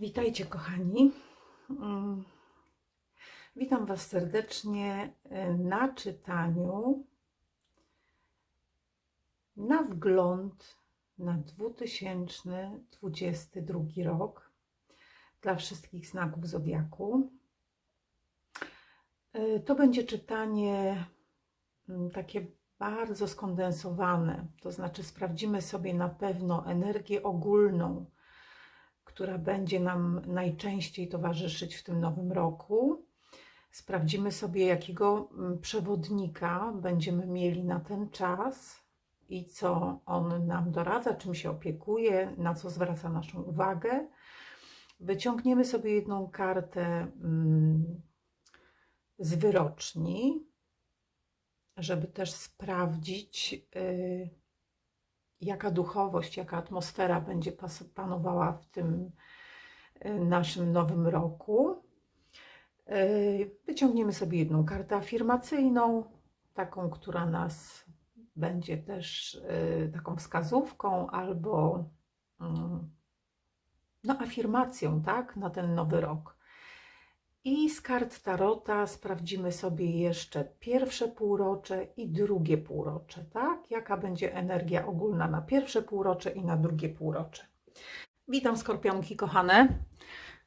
Witajcie, kochani. Mm, Witam Was serdecznie e, na czytaniu na wgląd na 2022 rok dla wszystkich znaków zodiaku. E, To będzie czytanie mm, takie bardzo skondensowane, to znaczy sprawdzimy sobie na pewno energię ogólną która będzie nam najczęściej towarzyszyć w tym nowym roku. Sprawdzimy sobie, jakiego mm, przewodnika będziemy mieli na ten czas i co on nam doradza, czym się opiekuje, na co zwraca naszą uwagę. Wyciągniemy sobie jedną kartę mm, z wyroczni, żeby też sprawdzić, y, jaka duchowość, jaka atmosfera będzie panowała w tym y, naszym nowym roku. Y, Wyciągniemy sobie jedną kartę afirmacyjną, taką, która nas będzie też y, taką wskazówką albo mm, no, afirmacją, tak, na ten nowy rok. I z kart Tarota sprawdzimy sobie jeszcze pierwsze półrocze i drugie półrocze, tak? Jaka będzie energia ogólna na pierwsze półrocze i na drugie półrocze. Witam skorpionki kochane.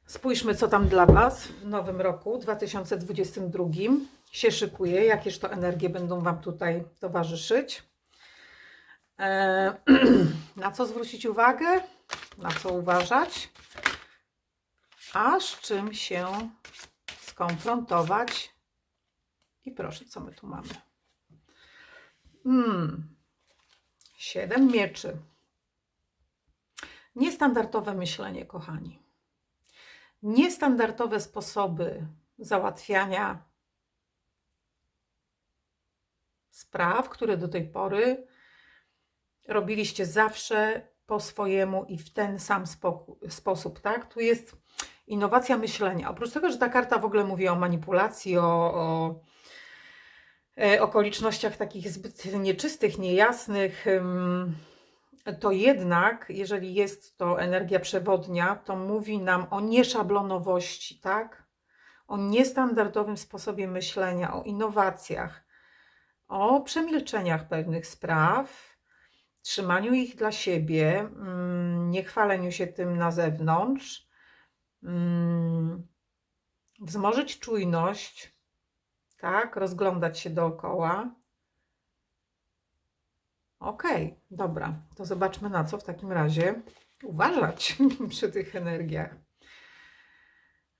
Spójrzmy, co tam dla Was w nowym roku 2022 się szykuje, jakież to energie będą Wam tutaj towarzyszyć. Eee, na co zwrócić uwagę, na co uważać, a z czym się skonfrontować. I proszę, co my tu mamy? Hmm. Siedem mieczy. Niestandardowe myślenie, kochani. Niestandardowe sposoby załatwiania spraw, które do tej pory robiliście zawsze po swojemu i w ten sam sposób, tak? Tu jest innowacja myślenia. Oprócz tego, że ta karta w ogóle mówi o manipulacji, o, o e, okolicznościach takich zbyt nieczystych, niejasnych, to jednak, jeżeli jest to energia przewodnia, to mówi nam o nieszablonowości, tak? O niestandardowym sposobie myślenia, o innowacjach, o przemilczeniach pewnych spraw, trzymaniu ich dla siebie, nie chwaleniu się tym na zewnątrz, wzmożyć czujność, tak, rozglądać się dookoła. Okej, dobra, to zobaczmy na co w takim razie uważać przy tych energiach.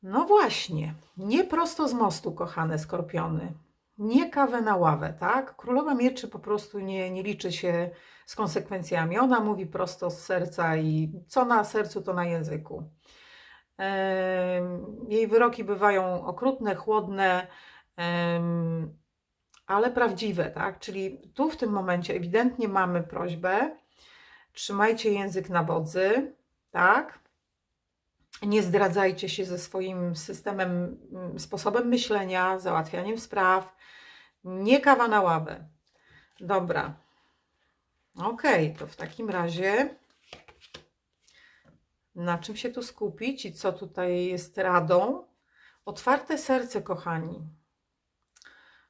No właśnie, nie prosto z mostu, kochane skorpiony. Nie kawę na ławę, tak? Królowa mieczy po prostu nie, nie liczy się z konsekwencjami. Ona mówi prosto z serca i co na sercu, to na języku. Jej wyroki bywają okrutne, chłodne, ale prawdziwe, tak? Czyli tu w tym momencie ewidentnie mamy prośbę: trzymajcie język na wodzy, tak? Nie zdradzajcie się ze swoim systemem, mm, sposobem myślenia, załatwianiem spraw. Nie kawa na ławę. Dobra. Okej, to w takim razie na czym się tu skupić i co tutaj jest radą? Otwarte serce, kochani.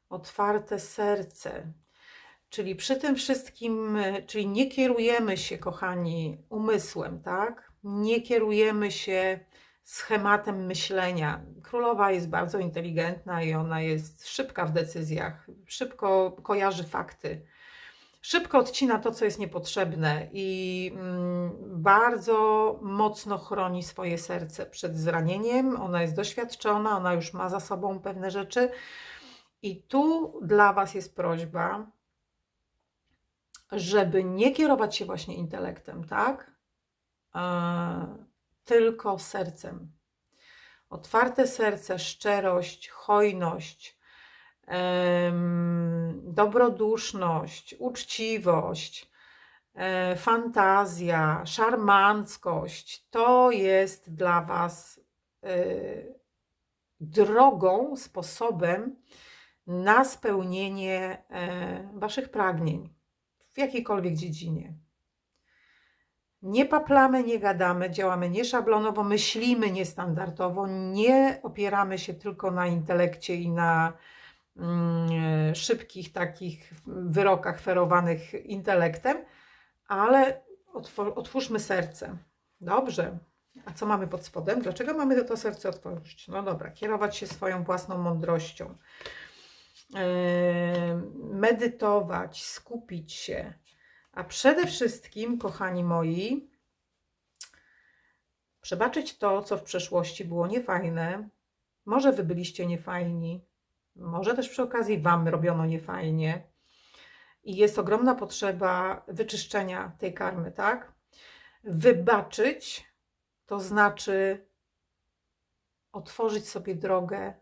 Otwarte serce. Czyli przy tym wszystkim, czyli nie kierujemy się, kochani, umysłem, tak? Nie kierujemy się schematem myślenia. Królowa jest bardzo inteligentna i ona jest szybka w decyzjach, szybko kojarzy fakty, szybko odcina to, co jest niepotrzebne i mm, bardzo mocno chroni swoje serce przed zranieniem. Ona jest doświadczona, ona już ma za sobą pewne rzeczy. I tu dla Was jest prośba, żeby nie kierować się właśnie intelektem, tak? E, tylko sercem. Otwarte serce, szczerość, hojność, dobroduszność, uczciwość, e, fantazja, szarmanckość to jest dla Was e, drogą, sposobem na spełnienie e, Waszych pragnień w jakiejkolwiek dziedzinie. Nie paplamy, nie gadamy, działamy nieszablonowo, myślimy niestandardowo, nie opieramy się tylko na intelekcie i na szybkich takich wyrokach ferowanych intelektem, ale otwórzmy serce. Dobrze. A co mamy pod spodem? Dlaczego mamy to serce otworzyć? No dobra, kierować się swoją własną mądrością, Yy, medytować, skupić się, a przede wszystkim, kochani moi, przebaczyć to, co w przeszłości było niefajne. Może wy byliście niefajni, może też przy okazji wam robiono niefajnie. I jest ogromna potrzeba wyczyszczenia tej karmy, tak? Wybaczyć to znaczy otworzyć sobie drogę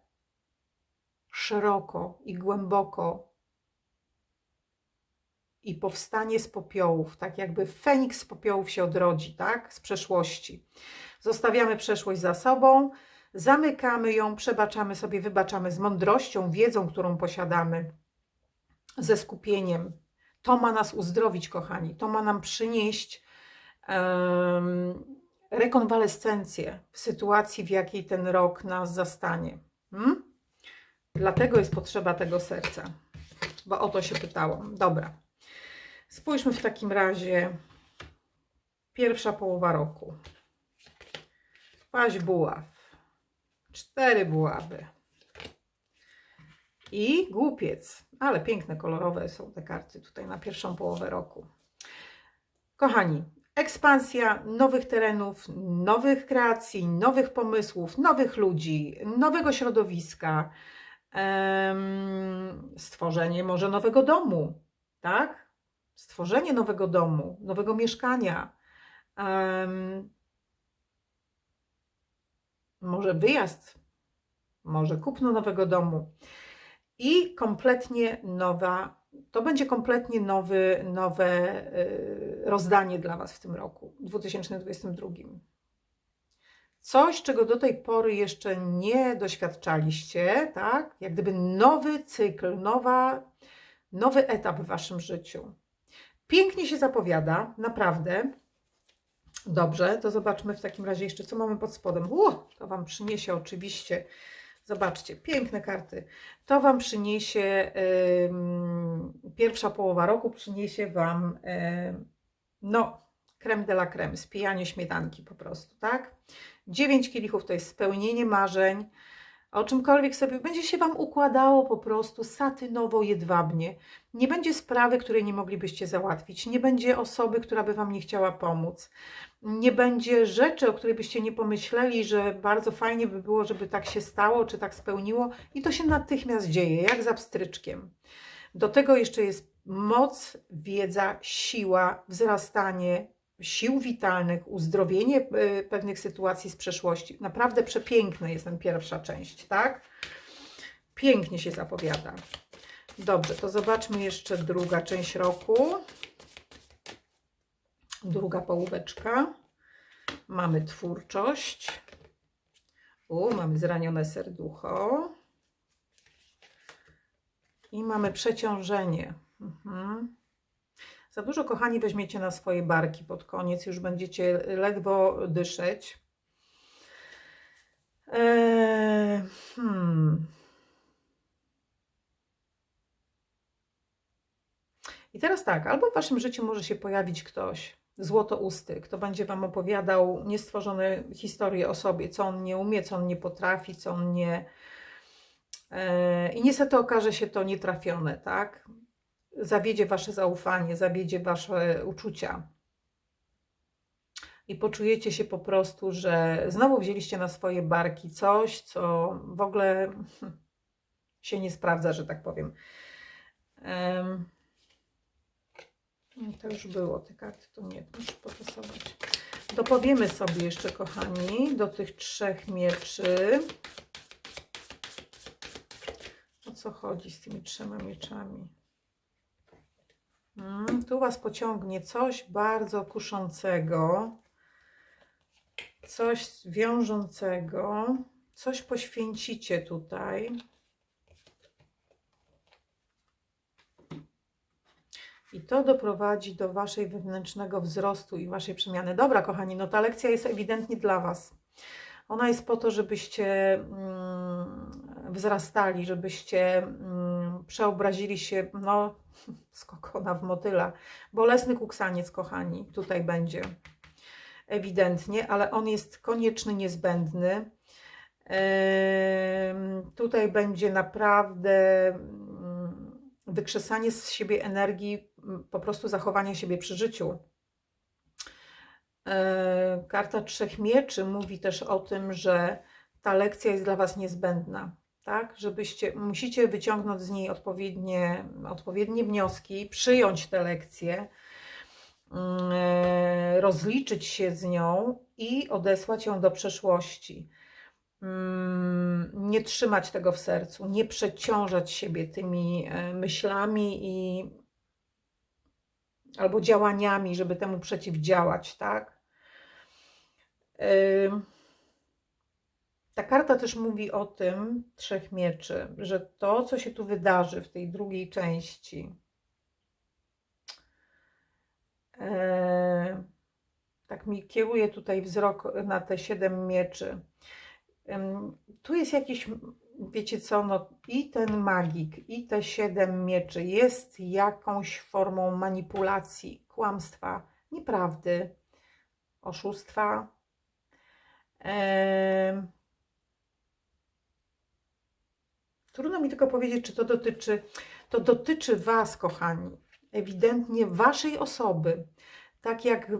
szeroko i głęboko i powstanie z popiołów, tak jakby Feniks z popiołów się odrodzi, tak? Z przeszłości. Zostawiamy przeszłość za sobą, zamykamy ją, przebaczamy sobie, wybaczamy z mądrością, wiedzą, którą posiadamy, ze skupieniem. To ma nas uzdrowić, kochani. To ma nam przynieść um, rekonwalescencję w sytuacji, w jakiej ten rok nas zastanie. Hmm? Dlatego jest potrzeba tego serca, bo o to się pytałam. Dobra. Spójrzmy w takim razie pierwsza połowa roku. Paź buław. Cztery buławy. I głupiec. Ale piękne, kolorowe są te karty tutaj na pierwszą połowę roku. Kochani, ekspansja nowych terenów, nowych kreacji, nowych pomysłów, nowych ludzi, nowego środowiska, stworzenie może nowego domu, tak? Stworzenie nowego domu, nowego mieszkania, może wyjazd, może kupno nowego domu i kompletnie nowa, to będzie kompletnie nowy, nowe y, rozdanie dla Was w tym roku 2022. Coś, czego do tej pory jeszcze nie doświadczaliście, tak? Jak gdyby nowy cykl, nowa, nowy etap w Waszym życiu. Pięknie się zapowiada, naprawdę. Dobrze, to zobaczmy w takim razie jeszcze, co mamy pod spodem. U, to Wam przyniesie oczywiście, zobaczcie, piękne karty. To Wam przyniesie, ym, pierwsza połowa roku przyniesie Wam, ym, no, creme de la creme, spijanie śmietanki po prostu, tak? Dziewięć kielichów to jest spełnienie marzeń, o czymkolwiek sobie będzie się Wam układało po prostu satynowo, jedwabnie. Nie będzie sprawy, której nie moglibyście załatwić, nie będzie osoby, która by Wam nie chciała pomóc, nie będzie rzeczy, o której byście nie pomyśleli, że bardzo fajnie by było, żeby tak się stało, czy tak spełniło i to się natychmiast dzieje, jak za pstryczkiem. Do tego jeszcze jest moc, wiedza, siła, wzrastanie, sił witalnych, uzdrowienie y, pewnych sytuacji z przeszłości. Naprawdę przepiękna jest ten pierwsza część, tak? Pięknie się zapowiada. Dobrze, to zobaczmy jeszcze druga część roku. Druga połóweczka. Mamy twórczość. U, mamy zranione serducho. I mamy przeciążenie. Mhm. Za dużo, kochani, weźmiecie na swoje barki pod koniec, już będziecie ledwo dyszeć. Eee, hmm. I teraz tak, albo w waszym życiu może się pojawić ktoś, złotousty, kto będzie wam opowiadał niestworzone historie o sobie, co on nie umie, co on nie potrafi, co on nie. Eee, I niestety okaże się to nietrafione, tak? Zawiedzie wasze zaufanie, zawiedzie wasze uczucia. I poczujecie się po prostu, że znowu wzięliście na swoje barki coś, co w ogóle hmm, się nie sprawdza, że tak powiem. Um, to już było, te karty to nie, muszę potasować. Dopowiemy sobie jeszcze, kochani, do tych trzech mieczy. O co chodzi z tymi trzema mieczami? Hmm, tu Was pociągnie coś bardzo kuszącego, coś wiążącego, coś poświęcicie tutaj. I to doprowadzi do Waszej wewnętrznego wzrostu i Waszej przemiany. Dobra, kochani, no ta lekcja jest ewidentnie dla Was. Ona jest po to, żebyście mm, wzrastali, żebyście mm, przeobrazili się, no, z kokona w motyla. Bolesny kuksaniec, kochani, tutaj będzie ewidentnie, ale on jest konieczny, niezbędny. Tutaj będzie naprawdę mm, wykrzesanie z siebie energii, m, po prostu zachowania siebie przy życiu. E, Karta Trzech Mieczy mówi też o tym, że ta lekcja jest dla Was niezbędna, tak? Żebyście, musicie wyciągnąć z niej odpowiednie, odpowiednie wnioski, przyjąć tę lekcję, mm, rozliczyć się z nią i odesłać ją do przeszłości. Mm, Nie trzymać tego w sercu, nie przeciążać siebie tymi e, myślami i albo działaniami, żeby temu przeciwdziałać, tak? Ta karta też mówi o tym, trzech mieczy, że to, co się tu wydarzy w tej drugiej części, e, tak mi kieruje tutaj wzrok na te siedem mieczy. Ym, Tu jest jakiś, wiecie co, no i ten magik, i te siedem mieczy jest jakąś formą manipulacji, kłamstwa, nieprawdy, oszustwa. Em, Trudno mi tylko powiedzieć, czy to dotyczy, to dotyczy Was, kochani, ewidentnie Waszej osoby. Tak jak,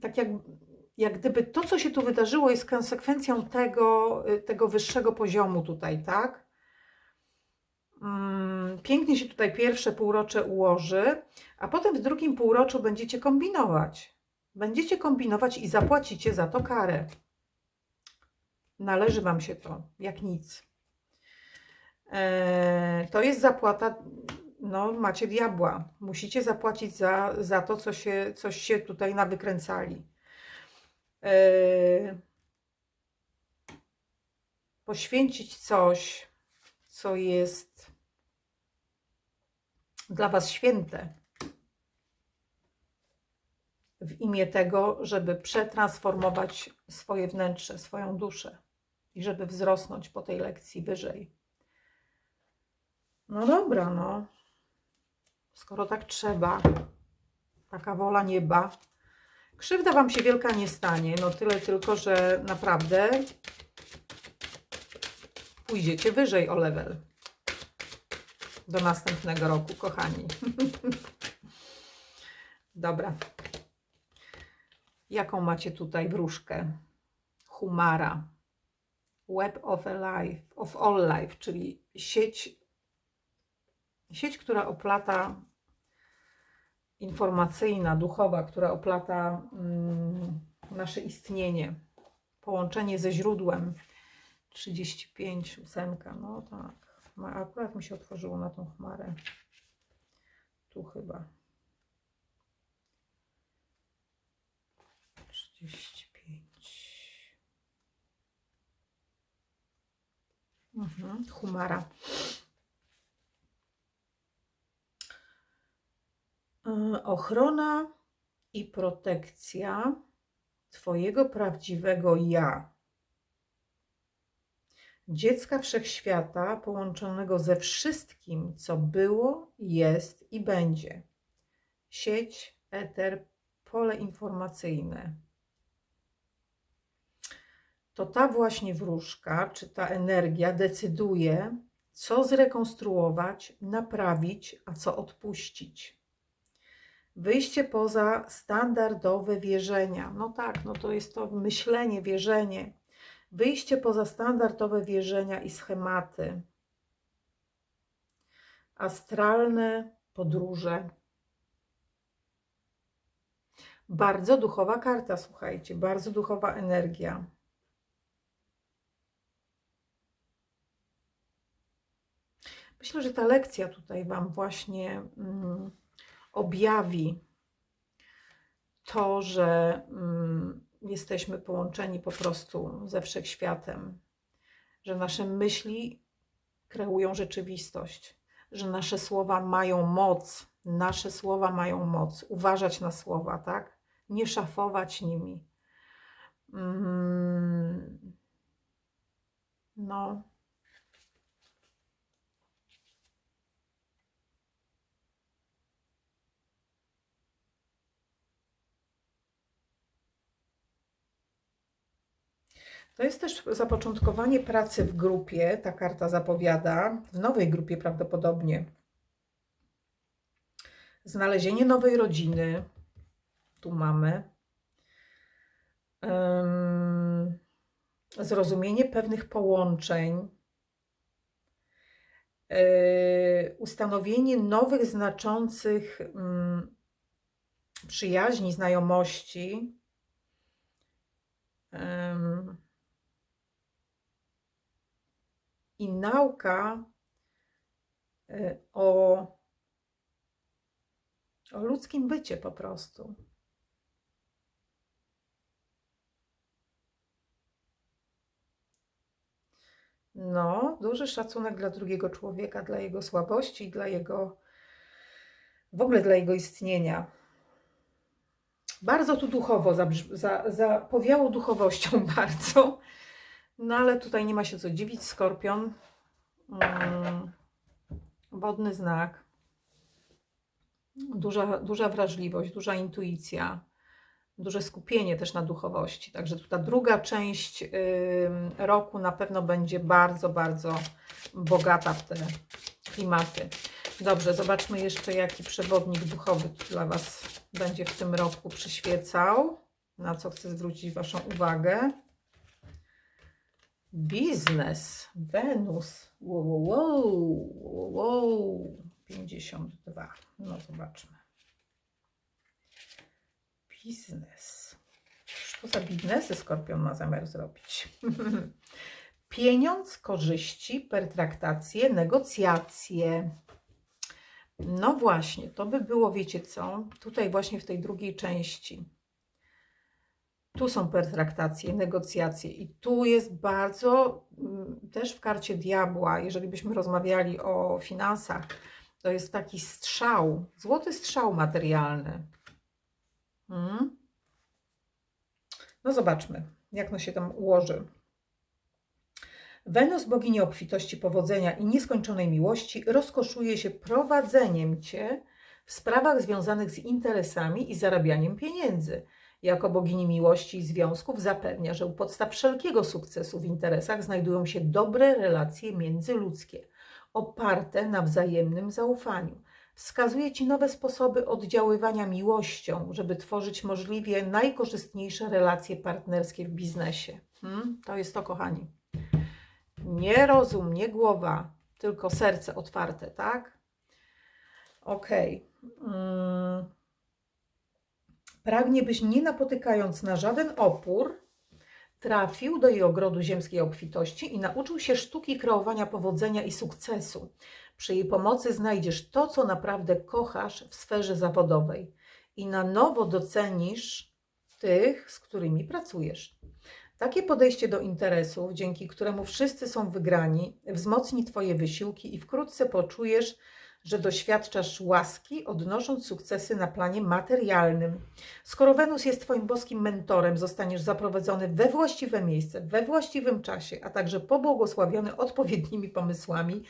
tak jak, jak gdyby to, co się tu wydarzyło, jest konsekwencją tego, y, tego wyższego poziomu tutaj, tak? Mm, Pięknie się tutaj pierwsze półrocze ułoży, a potem w drugim półroczu będziecie kombinować. Będziecie kombinować i zapłacicie za to karę. Należy Wam się to, jak nic. E, to jest zapłata, no macie diabła. Musicie zapłacić za, za to, co się, coś się tutaj nawykręcali. E, poświęcić coś, co jest dla Was święte. W imię tego, żeby przetransformować swoje wnętrze, swoją duszę i żeby wzrosnąć po tej lekcji wyżej. No dobra, no. Skoro tak trzeba, taka wola nieba. Krzywda Wam się wielka nie stanie. No tyle tylko, że naprawdę pójdziecie wyżej o level. Do następnego roku, kochani. Dobra. Jaką macie tutaj wróżkę? Humara. Web of, a life, of all life, czyli sieć sieć, która oplata informacyjna, duchowa, która oplata mm, nasze istnienie, połączenie ze źródłem. 35, ósemka, no tak. Ma- Akurat mi się otworzyło na tą chmarę. Tu chyba. 35. Mhm, humara. Ochrona i protekcja Twojego prawdziwego ja. Dziecka wszechświata połączonego ze wszystkim, co było, jest i będzie. Sieć, eter, pole informacyjne. To ta właśnie wróżka, czy ta energia decyduje, co zrekonstruować, naprawić, a co odpuścić wyjście poza standardowe wierzenia. No tak, no to jest to myślenie, wierzenie. Wyjście poza standardowe wierzenia i schematy. Astralne podróże. Bardzo duchowa karta, słuchajcie, bardzo duchowa energia. Myślę, że ta lekcja tutaj Wam właśnie. Mm, objawi to, że mm, jesteśmy połączeni po prostu ze wszechświatem, że nasze myśli kreują rzeczywistość, że nasze słowa mają moc Nasze słowa mają moc. Uważać na słowa, tak? Nie szafować nimi. Mm. No. To jest też zapoczątkowanie pracy w grupie, ta karta zapowiada, w nowej grupie prawdopodobnie. Znalezienie nowej rodziny, tu mamy. Um, zrozumienie pewnych połączeń, yy, ustanowienie nowych, znaczących um, przyjaźni, znajomości. Um, i nauka y, o, o ludzkim bycie po prostu. No, duży szacunek dla drugiego człowieka, dla jego słabości, dla jego w ogóle dla jego istnienia. Bardzo tu duchowo zapowiało za, duchowością bardzo. No ale tutaj nie ma się co dziwić. Skorpion. Mm, wodny znak. Duża, duża wrażliwość, duża intuicja, duże skupienie też na duchowości. Także ta druga część roku na pewno będzie bardzo, bardzo bogata w te klimaty. Dobrze, zobaczmy jeszcze, jaki przewodnik duchowy dla Was będzie w tym roku przyświecał. Na co chcę zwrócić Waszą uwagę. Biznes, Wenus. Wow, wow, wow, wow. 52. No zobaczmy. Biznes. Co za biznesy Skorpion ma zamiar zrobić? Pieniądz, korzyści, pertraktacje, negocjacje. No właśnie, to by było, wiecie co, tutaj właśnie w tej drugiej części tu są pertraktacje, negocjacje i tu jest bardzo, mm, też w karcie diabła, jeżeli byśmy rozmawiali o finansach, to jest taki strzał, złoty strzał materialny. Hmm? No zobaczmy, jak no się tam ułoży. Wenus, bogini obfitości, powodzenia i nieskończonej miłości, rozkoszuje się prowadzeniem Cię w sprawach związanych z interesami i zarabianiem pieniędzy – jako bogini miłości i związków zapewnia, że u podstaw wszelkiego sukcesu w interesach znajdują się dobre relacje międzyludzkie, oparte na wzajemnym zaufaniu. Wskazuje Ci nowe sposoby oddziaływania miłością, żeby tworzyć możliwie najkorzystniejsze relacje partnerskie w biznesie. Hmm? To jest to, kochani. Nie rozum, nie głowa, tylko serce otwarte, tak? Okej. Okay. Hmm. Pragnie, byś nie napotykając na żaden opór, trafił do jej ogrodu ziemskiej obfitości i nauczył się sztuki kreowania powodzenia i sukcesu. Przy jej pomocy znajdziesz to, co naprawdę kochasz w sferze zawodowej i na nowo docenisz tych, z którymi pracujesz. Takie podejście do interesów, dzięki któremu wszyscy są wygrani, wzmocni Twoje wysiłki i wkrótce poczujesz, że doświadczasz łaski, odnosząc sukcesy na planie materialnym. Skoro Wenus jest Twoim boskim mentorem, zostaniesz zaprowadzony we właściwe miejsce, we właściwym czasie, a także pobłogosławiony odpowiednimi pomysłami,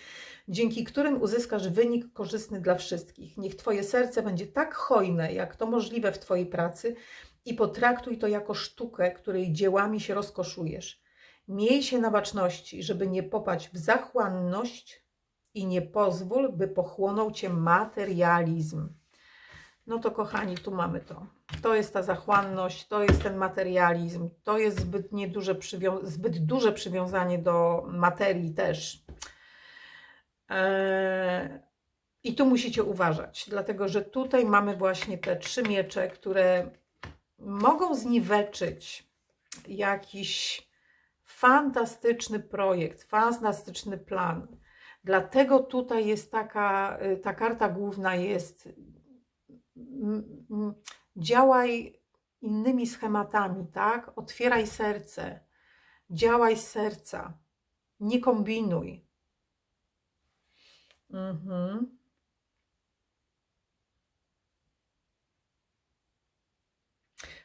dzięki którym uzyskasz wynik korzystny dla wszystkich. Niech Twoje serce będzie tak hojne, jak to możliwe w Twojej pracy i potraktuj to jako sztukę, której dziełami się rozkoszujesz. Miej się na baczności, żeby nie popaść w zachłanność, i nie pozwól, by pochłonął cię materializm. No to kochani, tu mamy to. To jest ta zachłanność, to jest ten materializm, to jest zbyt, nieduże zbyt duże przywiązanie do materii też. Eee, I tu musicie uważać, dlatego że tutaj mamy właśnie te trzy miecze, które mogą zniweczyć jakiś fantastyczny projekt, fantastyczny plan Dlatego tutaj jest taka, y, ta karta główna jest działaj innymi schematami, tak? Otwieraj serce, działaj z serca, nie kombinuj. Mhm.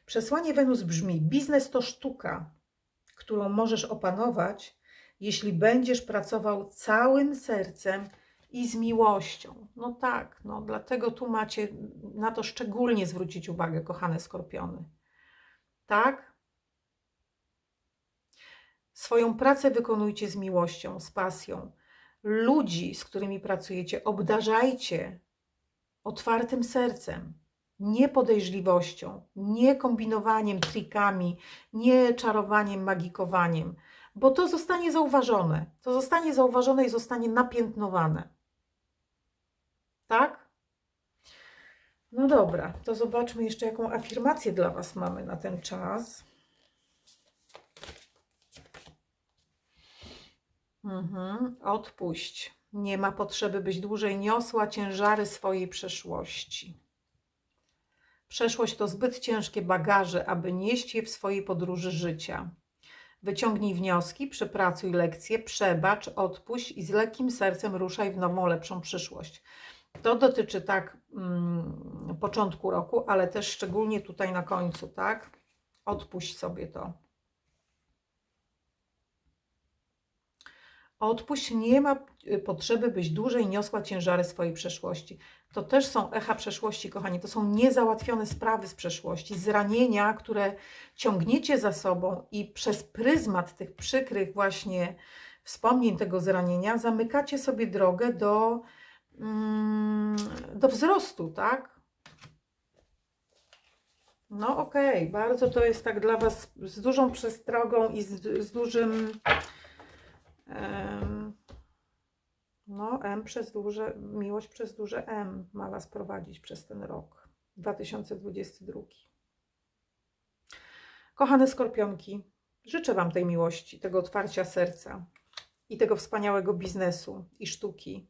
Przesłanie Wenus brzmi: biznes to sztuka, którą możesz opanować jeśli będziesz pracował całym sercem i z miłością. No tak, no dlatego tu macie na to szczególnie zwrócić uwagę, kochane skorpiony. Tak? Swoją pracę wykonujcie z miłością, z pasją. Ludzi, z którymi pracujecie, obdarzajcie otwartym sercem, nie podejrzliwością, nie kombinowaniem, trikami, nie czarowaniem, magikowaniem, bo to zostanie zauważone. To zostanie zauważone i zostanie napiętnowane. Tak? No dobra, to zobaczmy jeszcze, jaką afirmację dla Was mamy na ten czas. Mhm. Odpuść. Nie ma potrzeby, byś dłużej niosła ciężary swojej przeszłości. Przeszłość to zbyt ciężkie bagaże, aby nieść je w swojej podróży życia. Wyciągnij wnioski, przepracuj lekcje, przebacz, odpuść i z lekkim sercem ruszaj w nową, lepszą przyszłość. To dotyczy tak mm, początku roku, ale też szczególnie tutaj na końcu, tak? Odpuść sobie to. Odpuść, nie ma y, potrzeby, byś dłużej niosła ciężary swojej przeszłości. To też są echa przeszłości, kochani. To są niezałatwione sprawy z przeszłości, zranienia, które ciągniecie za sobą i przez pryzmat tych przykrych właśnie wspomnień tego zranienia zamykacie sobie drogę do, mm, do wzrostu, tak? No okej, okay. bardzo to jest tak dla Was z dużą przestrogą i z, z dużym no, M przez duże, miłość przez duże M ma Was prowadzić przez ten rok 2022. Kochane skorpionki, życzę Wam tej miłości, tego otwarcia serca i tego wspaniałego biznesu i sztuki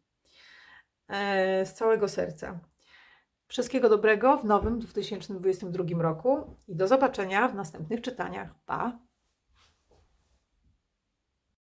e, z całego serca. Wszystkiego dobrego w nowym 2022 roku i do zobaczenia w następnych czytaniach. Pa!